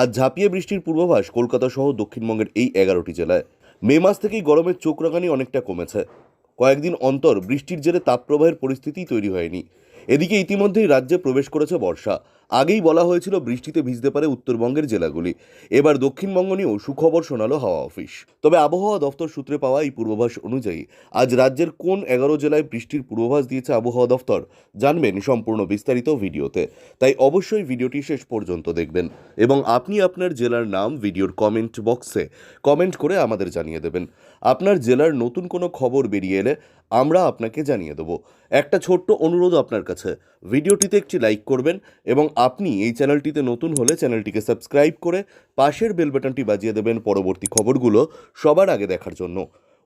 আজ ঝাঁপিয়ে বৃষ্টির পূর্বাভাস কলকাতা সহ দক্ষিণবঙ্গের এই এগারোটি জেলায়। মে মাস থেকেই গরমের চোখ রাঙানি অনেকটা কমেছে। কয়েকদিন অন্তর বৃষ্টির জেরে তাপপ্রবাহের পরিস্থিতি তৈরি হয়নি। এদিকে ইতিমধ্যেই রাজ্যে প্রবেশ করেছে বর্ষা। আগেই বলা হয়েছিল বৃষ্টিতে ভিজতে পারে উত্তরবঙ্গের জেলাগুলি। এবার দক্ষিণবঙ্গ নিয়েও সুখবর শোনালো হাওয়া অফিস। তবে আবহাওয়া দফতর সূত্রে পাওয়া এই পূর্বাভাস অনুযায়ী, আজ রাজ্যের কোন এগারো জেলায় বৃষ্টির পূর্বাভাস দিয়েছে আবহাওয়া দফতর, জানবেন সম্পূর্ণ বিস্তারিত ভিডিওতে। তাই অবশ্যই ভিডিওটি শেষ পর্যন্ত দেখবেন এবং আপনি আপনার জেলার নাম ভিডিওর কমেন্ট বক্সে কমেন্ট করে আমাদের জানিয়ে দেবেন। আপনার জেলার নতুন কোনো খবর বেরিয়ে এলে আমরা আপনাকে জানিয়ে দেবো। একটা ছোট্ট অনুরোধ আপনার কাছে। ভিডিওটিতে একটি লাইক করবেন এবং আপনি এই চ্যানেলটিতে নতুন হলে চ্যানেলটিকে সাবস্ক্রাইব করে পাশের বেল বাটনটি বাজিয়ে দেবেন পরবর্তী খবরগুলো সবার আগে দেখার জন্য।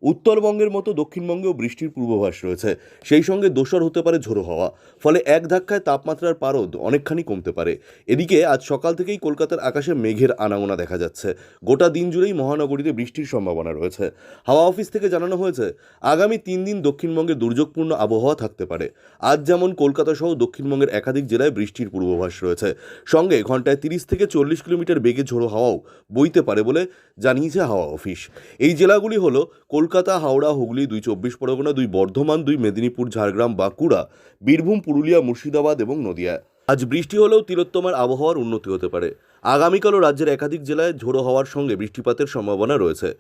উত্তরবঙ্গের মতো দক্ষিণবঙ্গেও বৃষ্টির পূর্বাভাস রয়েছে। সেই সঙ্গে দোসর হতে পারে ঝোড়ো হওয়া, ফলে এক ধাক্কায় তাপমাত্রার পারদ অনেকখানি কমতে পারে। এদিকে আজ সকাল থেকেই কলকাতার আকাশে মেঘের আনাগোনা দেখা যাচ্ছে। গোটা দিন জুড়েই মহানগরীতে বৃষ্টির সম্ভাবনা রয়েছে। হাওয়া অফিস থেকে জানানো হয়েছে, আগামী তিন দিন দক্ষিণবঙ্গে দুর্যোগপূর্ণ আবহাওয়া থাকতে পারে। আজ যেমন কলকাতা সহ দক্ষিণবঙ্গের একাধিক জেলায় বৃষ্টির পূর্বাভাস রয়েছে। সঙ্গে ঘন্টায় তিরিশ থেকে চল্লিশ কিলোমিটার বেগে ঝোড়ো হাওয়াও বইতে পারে বলে জানিয়েছে হাওয়া অফিস। এই জেলাগুলি হলো কলকাতা হাওড়া, হুগলি, দুই চব্বিশ পরগনা, দুই বর্ধমান, দুই মেদিনীপুর, ঝাড়গ্রাম, বাঁকুড়া, বীরভূম, পুরুলিয়া, মুর্শিদাবাদ এবং নদিয়া। আজ বৃষ্টি হলেও তিলোত্তমার আবহাওয়ার উন্নতি হতে পারে। আগামীকালও রাজ্যের একাধিক জেলায় ঝোড়ো হওয়ার সঙ্গে বৃষ্টিপাতের সম্ভাবনা রয়েছে।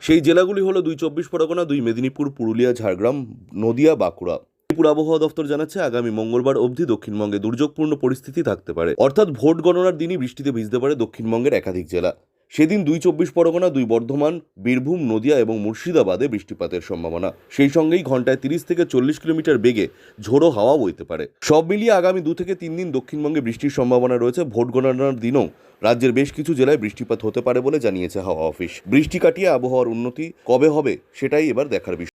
সেই জেলাগুলি হলো দুই চব্বিশ পরগনা, দুই মেদিনীপুর, পুরুলিয়া, ঝাড়গ্রাম, নদিয়া, বাঁকুড়া। ত্রিপুরা আবহাওয়া দফতর জানাচ্ছে, আগামী মঙ্গলবার অবধি দক্ষিণবঙ্গে দুর্যোগপূর্ণ পরিস্থিতি থাকতে পারে। অর্থাৎ ভোট গণনার দিনই বৃষ্টিতে ভিজতে পারে দক্ষিণবঙ্গের একাধিক জেলা। সেদিন দুই চব্বিশ পরগনা, দুই বর্ধমান, বীরভূম, নদিয়া এবং মুর্শিদাবাদে বৃষ্টিপাতের সম্ভাবনা। সেই সঙ্গেই ঘন্টায় তিরিশ থেকে চল্লিশ কিলোমিটার বেগে ঝোড়ো হাওয়া বইতে পারে। সব মিলিয়ে আগামী দু থেকে তিন দিন দক্ষিণবঙ্গে বৃষ্টির সম্ভাবনা রয়েছে। ভোট গণনার দিনও রাজ্যের বেশ কিছু জেলায় বৃষ্টিপাত হতে পারে বলে জানিয়েছে হাওয়া অফিস। বৃষ্টি কাটিয়ে আবহাওয়ার উন্নতি কবে হবে সেটাই এবার দেখার বিষয়।